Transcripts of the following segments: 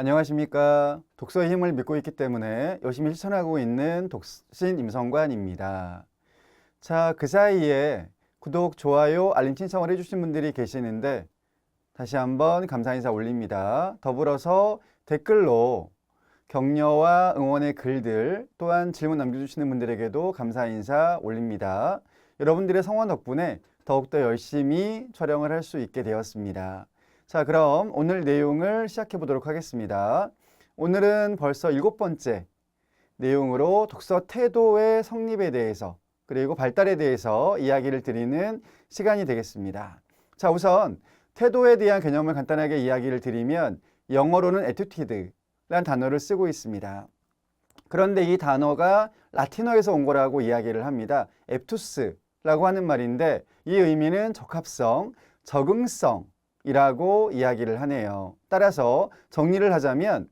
안녕하십니까. 독서의 힘을 믿고 있기 때문에 열심히 실천하고 있는 독신 임성관입니다. 자, 그 사이에 구독, 좋아요, 알림 신청을 해주신 분들이 계시는데 다시 한번 감사 인사 올립니다. 더불어서 댓글로 격려와 응원의 글들 또한 질문 남겨주시는 분들에게도 감사 인사 올립니다. 여러분들의 성원 덕분에 더욱더 열심히 촬영을 할 수 있게 되었습니다. 자, 그럼 오늘 내용을 시작해 보도록 하겠습니다. 오늘은 벌써 일곱 번째 내용으로 독서 태도의 성립에 대해서 그리고 발달에 대해서 이야기를 드리는 시간이 되겠습니다. 자, 우선 태도에 대한 개념을 간단하게 이야기를 드리면 영어로는 attitude라는 단어를 쓰고 있습니다. 그런데 이 단어가 라틴어에서 온 거라고 이야기를 합니다. 앱투스라고 하는 말인데 이 의미는 적합성, 적응성 이라고 이야기를 하네요. 따라서 정리를 하자면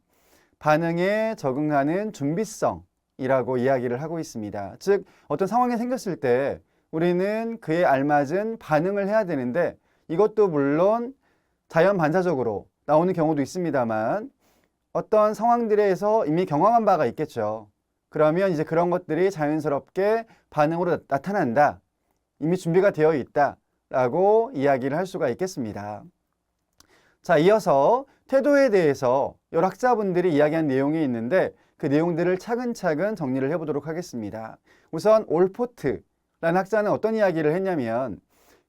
반응에 적응하는 준비성이라고 이야기를 하고 있습니다. 즉 어떤 상황이 생겼을 때 우리는 그에 알맞은 반응을 해야 되는데 이것도 물론 자연 반사적으로 나오는 경우도 있습니다만 어떤 상황들에서 이미 경험한 바가 있겠죠. 그러면 이제 그런 것들이 자연스럽게 반응으로 나타난다. 이미 준비가 되어 있다. 라고 이야기를 할 수가 있겠습니다. 자, 이어서 태도에 대해서 여러 학자분들이 이야기한 내용이 있는데 그 내용들을 차근차근 정리를 해보도록 하겠습니다. 우선 올포트라는 학자는 어떤 이야기를 했냐면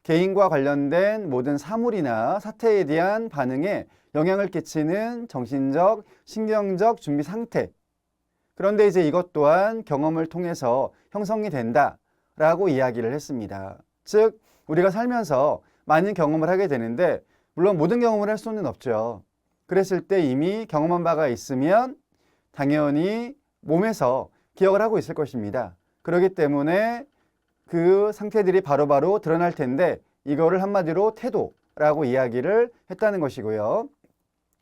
개인과 관련된 모든 사물이나 사태에 대한 반응에 영향을 끼치는 정신적, 신경적 준비 상태. 그런데 이제 이것 또한 경험을 통해서 형성이 된다라고 이야기를 했습니다. 즉, 우리가 살면서 많은 경험을 하게 되는데, 물론 모든 경험을 할 수는 없죠. 그랬을 때 이미 경험한 바가 있으면 당연히 몸에서 기억을 하고 있을 것입니다. 그렇기 때문에 그 상태들이 바로 바로 드러날 텐데 이거를 한마디로 태도라고 이야기를 했다는 것이고요.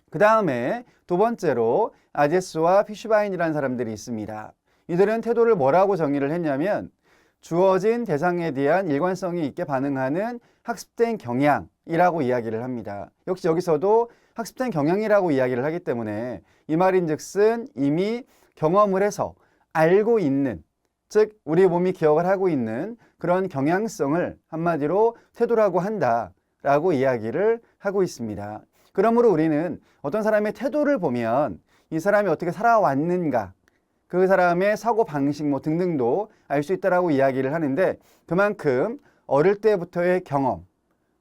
그 다음에 두 번째로 아제스와 피슈바인이라는 사람들이 있습니다. 이들은 태도를 뭐라고 정의를 했냐면 주어진 대상에 대한 일관성이 있게 반응하는 학습된 경향 이라고 이야기를 합니다. 역시 여기서도 학습된 경향이라고 이야기를 하기 때문에 이 말인 즉슨 이미 경험을 해서 알고 있는 즉 우리 몸이 기억을 하고 있는 그런 경향성을 한마디로 태도라고 한다 라고 이야기를 하고 있습니다. 그러므로 우리는 어떤 사람의 태도를 보면 이 사람이 어떻게 살아왔는가 그 사람의 사고 방식 뭐 등등도 알 수 있다라고 이야기를 하는데 그만큼 어릴 때부터의 경험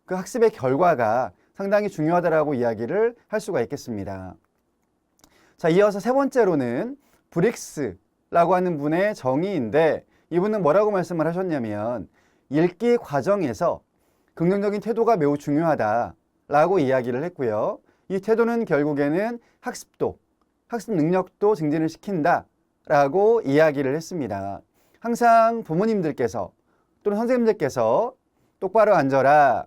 그 학습의 결과가 상당히 중요하다라고 이야기를 할 수가 있겠습니다. 자, 이어서 세 번째로는 브릭스라고 하는 분의 정의인데 이분은 뭐라고 말씀을 하셨냐면 읽기 과정에서 긍정적인 태도가 매우 중요하다라고 이야기를 했고요. 이 태도는 결국에는 학습도, 학습 능력도 증진을 시킨다라고 이야기를 했습니다. 항상 부모님들께서 또는 선생님들께서 똑바로 앉아라,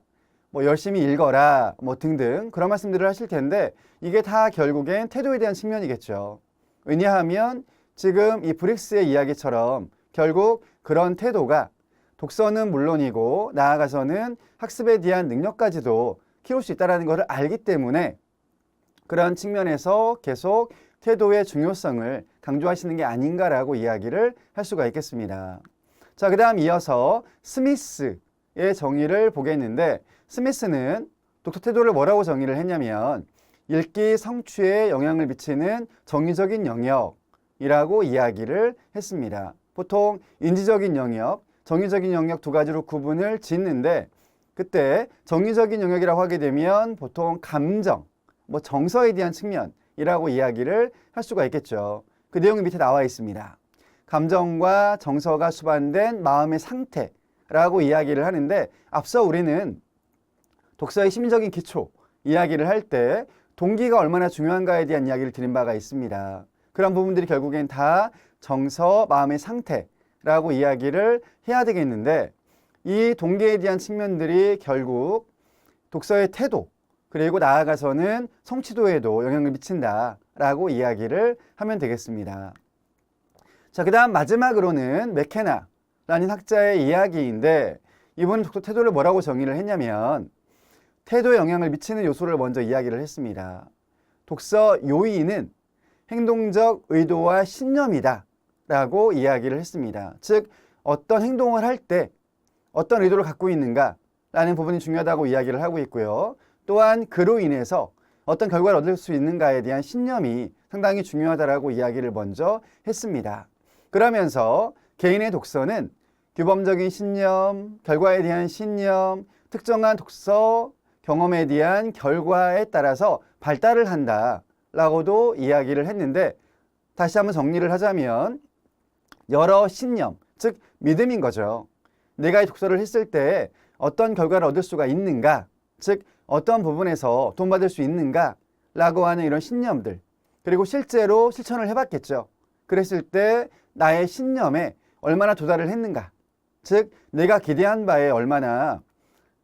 뭐 열심히 읽어라, 뭐 등등 그런 말씀들을 하실 텐데 이게 다 결국엔 태도에 대한 측면이겠죠. 왜냐하면 지금 이 브릭스의 이야기처럼 결국 그런 태도가 독서는 물론이고 나아가서는 학습에 대한 능력까지도 키울 수 있다는 것을 알기 때문에 그런 측면에서 계속 태도의 중요성을 강조하시는 게 아닌가라고 이야기를 할 수가 있겠습니다. 자, 그 다음 이어서 스미스의 정의를 보겠는데 스미스는 독서 태도를 뭐라고 정의를 했냐면 읽기 성취에 영향을 미치는 정의적인 영역이라고 이야기를 했습니다. 보통 인지적인 영역, 정의적인 영역 두 가지로 구분을 짓는데 그때 정의적인 영역이라고 하게 되면 보통 감정, 뭐 정서에 대한 측면이라고 이야기를 할 수가 있겠죠. 그 내용이 밑에 나와 있습니다. 감정과 정서가 수반된 마음의 상태라고 이야기를 하는데 앞서 우리는 독서의 심리적인 기초 이야기를 할 때 동기가 얼마나 중요한가에 대한 이야기를 드린 바가 있습니다. 그런 부분들이 결국엔 다 정서, 마음의 상태라고 이야기를 해야 되겠는데 이 동기에 대한 측면들이 결국 독서의 태도 그리고 나아가서는 성취도에도 영향을 미친다라고 이야기를 하면 되겠습니다. 자, 그 다음 마지막으로는 맥케나라는 학자의 이야기인데 이분 독서 태도를 뭐라고 정의를 했냐면 태도에 영향을 미치는 요소를 먼저 이야기를 했습니다. 독서 요인은 행동적 의도와 신념이다 라고 이야기를 했습니다. 즉 어떤 행동을 할 때 어떤 의도를 갖고 있는가 라는 부분이 중요하다고 이야기를 하고 있고요. 또한 그로 인해서 어떤 결과를 얻을 수 있는가에 대한 신념이 상당히 중요하다라고 이야기를 먼저 했습니다. 그러면서 개인의 독서는 규범적인 신념, 결과에 대한 신념, 특정한 독서 경험에 대한 결과에 따라서 발달을 한다 라고도 이야기를 했는데 다시 한번 정리를 하자면 여러 신념, 즉 믿음인 거죠. 내가 이 독서를 했을 때 어떤 결과를 얻을 수가 있는가, 즉 어떤 부분에서 돈 받을 수 있는가 라고 하는 이런 신념들, 그리고 실제로 실천을 해봤겠죠. 그랬을 때 나의 신념에 얼마나 도달을 했는가, 즉 내가 기대한 바에 얼마나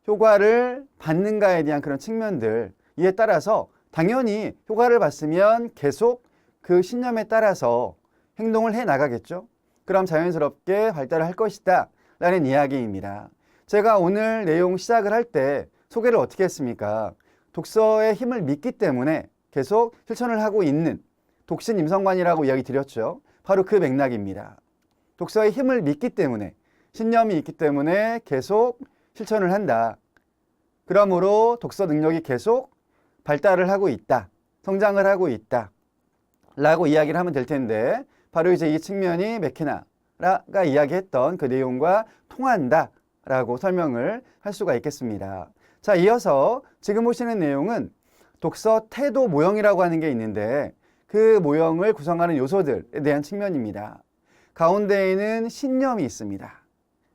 효과를 받는가에 대한 그런 측면들 이에 따라서 당연히 효과를 봤으면 계속 그 신념에 따라서 행동을 해 나가겠죠. 그럼 자연스럽게 발달을 할 것이다 라는 이야기입니다. 제가 오늘 내용 시작을 할 때 소개를 어떻게 했습니까? 독서의 힘을 믿기 때문에 계속 실천을 하고 있는 독신 임성관이라고 이야기 드렸죠. 바로 그 맥락입니다. 독서의 힘을 믿기 때문에 신념이 있기 때문에 계속 실천을 한다. 그러므로 독서 능력이 계속 발달을 하고 있다. 성장을 하고 있다. 라고 이야기를 하면 될 텐데 바로 이제 이 측면이 맥케나가 이야기했던 그 내용과 통한다. 라고 설명을 할 수가 있겠습니다. 자, 이어서 지금 보시는 내용은 독서 태도 모형이라고 하는 게 있는데 그 모형을 구성하는 요소들에 대한 측면입니다. 가운데에는 신념이 있습니다.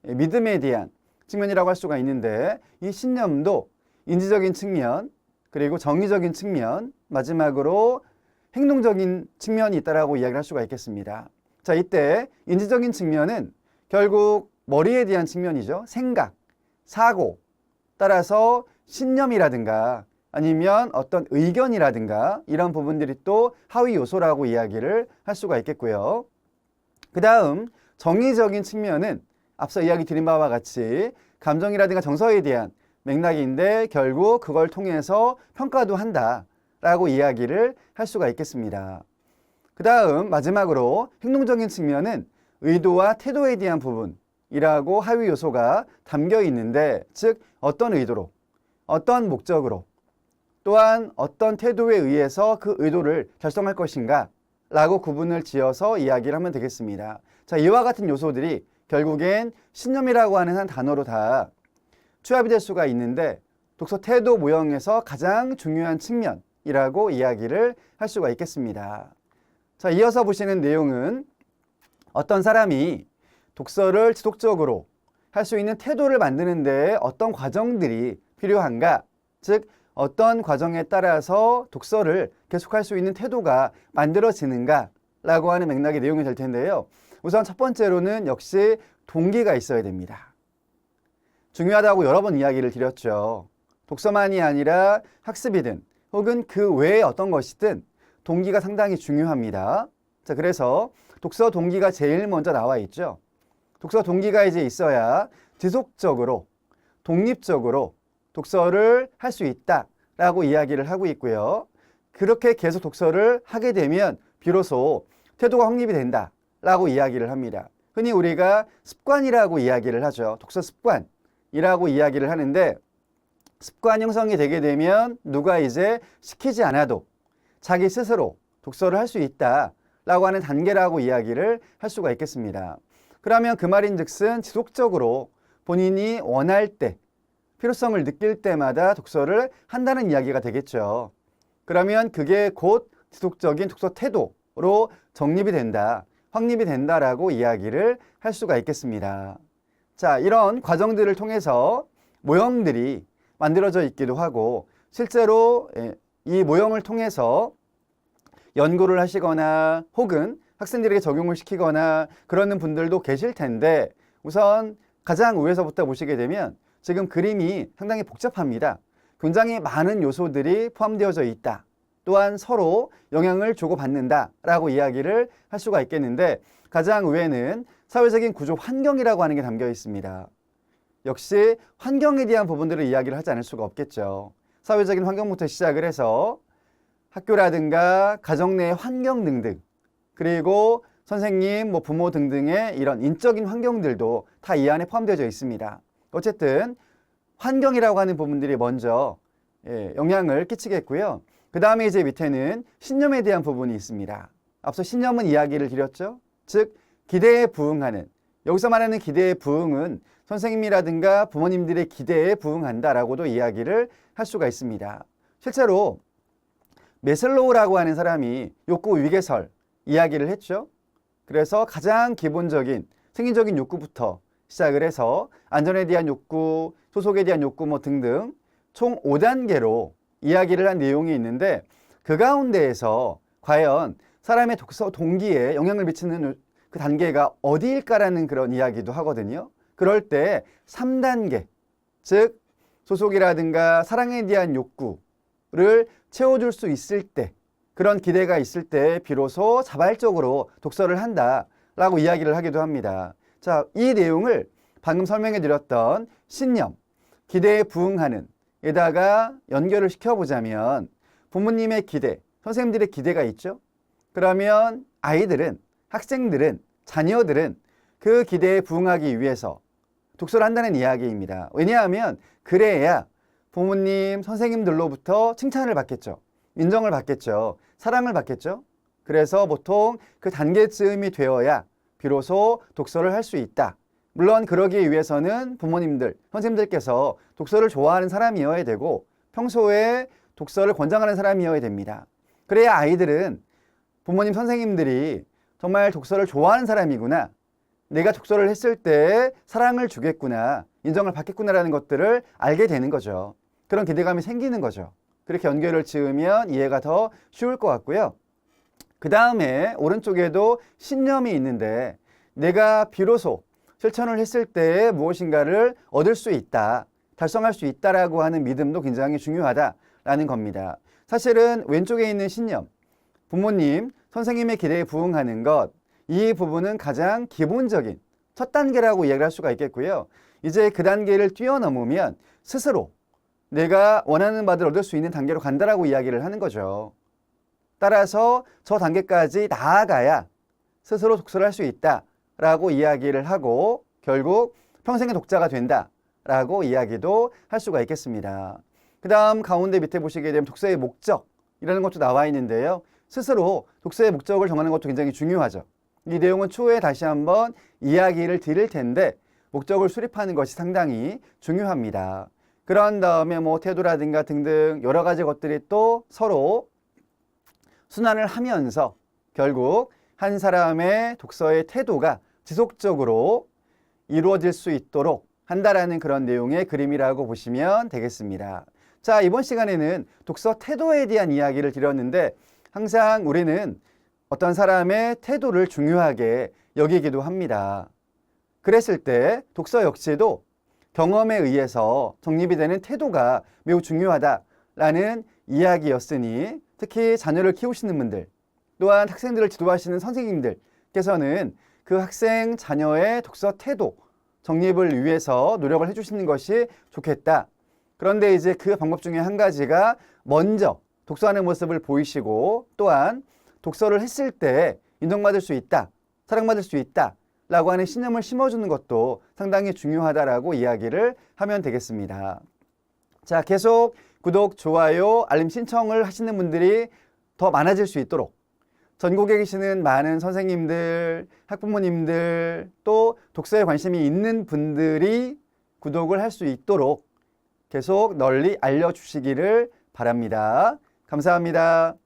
예, 믿음에 대한 측면이라고 할 수가 있는데 이 신념도 인지적인 측면 그리고 정의적인 측면 마지막으로 행동적인 측면이 있다라고 이야기를 할 수가 있겠습니다. 자, 이때 인지적인 측면은 결국 머리에 대한 측면이죠. 생각, 사고, 따라서 신념이라든가 아니면 어떤 의견이라든가 이런 부분들이 또 하위 요소라고 이야기를 할 수가 있겠고요. 그 다음 정의적인 측면은 앞서 이야기 드린 바와 같이 감정이라든가 정서에 대한 맥락인데 결국 그걸 통해서 평가도 한다라고 이야기를 할 수가 있겠습니다. 그 다음 마지막으로 행동적인 측면은 의도와 태도에 대한 부분이라고 하위 요소가 담겨 있는데 즉 어떤 의도로 어떤 목적으로 또한 어떤 태도에 의해서 그 의도를 달성할 것인가 라고 구분을 지어서 이야기를 하면 되겠습니다. 자, 이와 같은 요소들이 결국엔 신념이라고 하는 한 단어로 다 취합이 될 수가 있는데 독서 태도 모형에서 가장 중요한 측면이라고 이야기를 할 수가 있겠습니다. 자, 이어서 보시는 내용은 어떤 사람이 독서를 지속적으로 할 수 있는 태도를 만드는 데 어떤 과정들이 필요한가? 즉, 어떤 과정에 따라서 독서를 계속할 수 있는 태도가 만들어지는가? 라고 하는 맥락의 내용이 될 텐데요. 우선 첫 번째로는 역시 동기가 있어야 됩니다. 중요하다고 여러 번 이야기를 드렸죠. 독서만이 아니라 학습이든 혹은 그 외에 어떤 것이든 동기가 상당히 중요합니다. 자, 그래서 독서 동기가 제일 먼저 나와 있죠. 독서 동기가 이제 있어야 지속적으로, 독립적으로 독서를 할 수 있다라고 이야기를 하고 있고요. 그렇게 계속 독서를 하게 되면 비로소 태도가 확립이 된다 라고 이야기를 합니다. 흔히 우리가 습관이라고 이야기를 하죠. 독서 습관이라고 이야기를 하는데 습관 형성이 되게 되면 누가 이제 시키지 않아도 자기 스스로 독서를 할 수 있다 라고 하는 단계라고 이야기를 할 수가 있겠습니다. 그러면 그 말인 즉슨 지속적으로 본인이 원할 때 필요성을 느낄 때마다 독서를 한다는 이야기가 되겠죠. 그러면 그게 곧 지속적인 독서 태도로 정립이 된다, 확립이 된다라고 이야기를 할 수가 있겠습니다. 자, 이런 과정들을 통해서 모형들이 만들어져 있기도 하고 실제로 예, 이 모형을 통해서 연구를 하시거나 혹은 학생들에게 적용을 시키거나 그러는 분들도 계실 텐데 우선 가장 위에서부터 보시게 되면 지금 그림이 상당히 복잡합니다. 굉장히 많은 요소들이 포함되어져 있다. 또한 서로 영향을 주고받는다라고 이야기를 할 수가 있겠는데 가장 위에는 사회적인 구조 환경이라고 하는 게 담겨 있습니다. 역시 환경에 대한 부분들을 이야기를 하지 않을 수가 없겠죠. 사회적인 환경부터 시작을 해서 학교라든가 가정 내 환경 등등 그리고 선생님, 뭐 부모 등등의 이런 인적인 환경들도 다 이 안에 포함되어 있습니다. 어쨌든 환경이라고 하는 부분들이 먼저 예, 영향을 끼치겠고요. 그 다음에 이제 밑에는 신념에 대한 부분이 있습니다. 앞서 신념은 이야기를 드렸죠. 즉 기대에 부응하는 여기서 말하는 기대에 부응은 선생님이라든가 부모님들의 기대에 부응한다라고도 이야기를 할 수가 있습니다. 실제로 메슬로우라고 하는 사람이 욕구 위계설 이야기를 했죠. 그래서 가장 기본적인 생리적인 욕구부터 시작을 해서 안전에 대한 욕구, 소속에 대한 욕구 뭐 등등 총 5단계로 이야기를 한 내용이 있는데 그 가운데에서 과연 사람의 독서 동기에 영향을 미치는 그 단계가 어디일까라는 그런 이야기도 하거든요. 그럴 때 3단계, 즉 소속이라든가 사랑에 대한 욕구를 채워줄 수 있을 때 그런 기대가 있을 때 비로소 자발적으로 독서를 한다라고 이야기를 하기도 합니다. 자, 이 내용을 방금 설명해 드렸던 신념, 기대에 부응하는 에다가 연결을 시켜보자면 부모님의 기대, 선생님들의 기대가 있죠? 그러면 아이들은, 학생들은, 자녀들은 그 기대에 부응하기 위해서 독서를 한다는 이야기입니다. 왜냐하면 그래야 부모님, 선생님들로부터 칭찬을 받겠죠. 인정을 받겠죠. 사랑을 받겠죠. 그래서 보통 그 단계쯤이 되어야 비로소 독서를 할 수 있다. 물론 그러기 위해서는 부모님들, 선생님들께서 독서를 좋아하는 사람이어야 되고 평소에 독서를 권장하는 사람이어야 됩니다. 그래야 아이들은 부모님, 선생님들이 정말 독서를 좋아하는 사람이구나. 내가 독서를 했을 때 사랑을 주겠구나. 인정을 받겠구나라는 것들을 알게 되는 거죠. 그런 기대감이 생기는 거죠. 그렇게 연결을 지으면 이해가 더 쉬울 것 같고요. 그 다음에 오른쪽에도 신념이 있는데 내가 비로소 실천을 했을 때 무엇인가를 얻을 수 있다, 달성할 수 있다라고 하는 믿음도 굉장히 중요하다라는 겁니다. 사실은 왼쪽에 있는 신념, 부모님, 선생님의 기대에 부응하는 것, 이 부분은 가장 기본적인 첫 단계라고 이야기를 할 수가 있겠고요. 이제 그 단계를 뛰어넘으면 스스로 내가 원하는 바를 얻을 수 있는 단계로 간다라고 이야기를 하는 거죠. 따라서 저 단계까지 나아가야 스스로 독서를 할 수 있다 라고 이야기를 하고 결국 평생의 독자가 된다 라고 이야기도 할 수가 있겠습니다. 그 다음 가운데 밑에 보시게 되면 독서의 목적 이라는 것도 나와 있는데요. 스스로 독서의 목적을 정하는 것도 굉장히 중요하죠. 이 내용은 추후에 다시 한번 이야기를 드릴 텐데 목적을 수립하는 것이 상당히 중요합니다. 그런 다음에 뭐 태도라든가 등등 여러 가지 것들이 또 서로 순환을 하면서 결국 한 사람의 독서의 태도가 지속적으로 이루어질 수 있도록 한다라는 그런 내용의 그림이라고 보시면 되겠습니다. 자, 이번 시간에는 독서 태도에 대한 이야기를 드렸는데 항상 우리는 어떤 사람의 태도를 중요하게 여기기도 합니다. 그랬을 때 독서 역시도 경험에 의해서 정립이 되는 태도가 매우 중요하다라는 이야기였으니 특히 자녀를 키우시는 분들 또한 학생들을 지도하시는 선생님들께서는 그 학생 자녀의 독서 태도 정립을 위해서 노력을 해주시는 것이 좋겠다. 그런데 이제 그 방법 중에 한 가지가 먼저 독서하는 모습을 보이시고 또한 독서를 했을 때 인정받을 수 있다, 사랑받을 수 있다 라고 하는 신념을 심어주는 것도 상당히 중요하다라고 이야기를 하면 되겠습니다. 자, 계속 구독, 좋아요, 알림 신청을 하시는 분들이 더 많아질 수 있도록 전국에 계시는 많은 선생님들, 학부모님들, 또 독서에 관심이 있는 분들이 구독을 할 수 있도록 계속 널리 알려주시기를 바랍니다. 감사합니다.